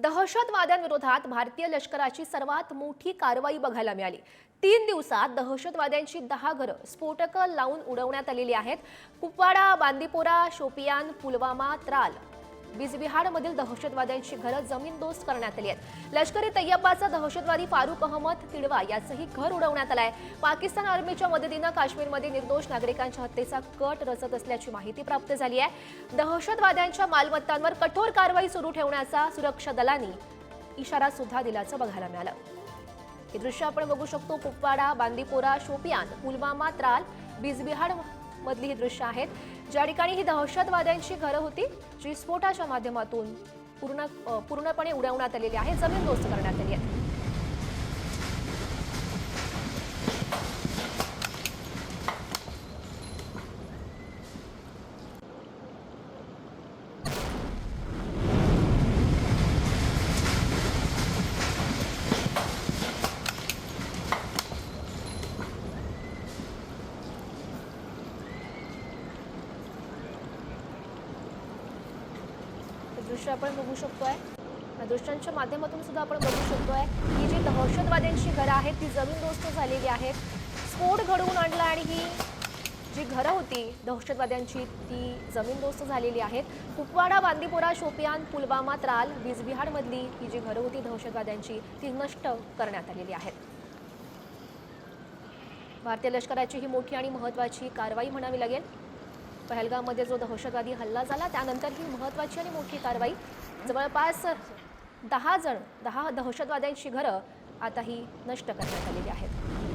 दहशतवाद्यांविरोधात भारतीय लष्कराची सर्वात मोठी कारवाई बघायला मिळाली. तीन दिवसात दहशतवाद्यांची दहा घरं स्फोटकं लावून उडवण्यात आलेली आहेत. कुपवाडा बांदीपोरा शोपियान पुलवामा त्राल बिजबिहारमधील दहशतवाद्यांची घरं जमीनदोस्त करण्यात आली आहेत. लष्करी तय्यबाचा दहशतवादी फारुख अहमद तिडवा याचंही घर उडवण्यात आलं आहे पाकिस्तान आर्मीच्या मदतीनं काश्मीरमध्ये निर्दोष नागरिकांच्या हत्येचा कट रचत असल्याची माहिती प्राप्त झाली आहे. दहशतवाद्यांच्या मालमत्तांवर कठोर कारवाई सुरू ठेवण्याचा सुरक्षा दलांनी इशारा सुद्धा दिल्याचं बघायला मिळालं. हे दृश्य आपण बघू शकतो. कुपवाडा बांदीपोरा शोपियान पुलवामा त्राल बिजबिहार मधली ही दृश्य आहेत. ज्या ठिकाणी ही दहशतवाद्यांची घरं होती जी स्फोटाच्या माध्यमातून पूर्ण पूर्णपणे उडवण्यात आलेली आहे जमीन दोस्त करण्यात आली आहे. दृश्य आपण बघू शकतोय. आहे दृश्यांच्या माध्यमातून सुद्धा आपण बघू शकतोय ही जी दहशतवाद्यांची घरं आहेत ती जमीनदोस्त झालेली आहेत. स्फोट घडवून आणला आणि ही जी घरं होती दहशतवाद्यांची ती जमीनदोस्त झालेली आहेत. कुपवाडा बांदीपोरा शोपियान पुलवामा त्राल बिजबिहारमधली ही जी घरं होती दहशतवाद्यांची ती नष्ट करण्यात आलेली आहेत. भारतीय लष्कराची ही मोठी आणि महत्त्वाची कारवाई म्हणावी लागेल. पहलगाममध्ये जो दहशतवादी हल्ला झाला त्यानंतर ही महत्त्वाची आणि मोठी कारवाई जवळपास दहा जण दहा दहशतवाद्यांची घरं आता ही नष्ट करण्यात आलेली आहेत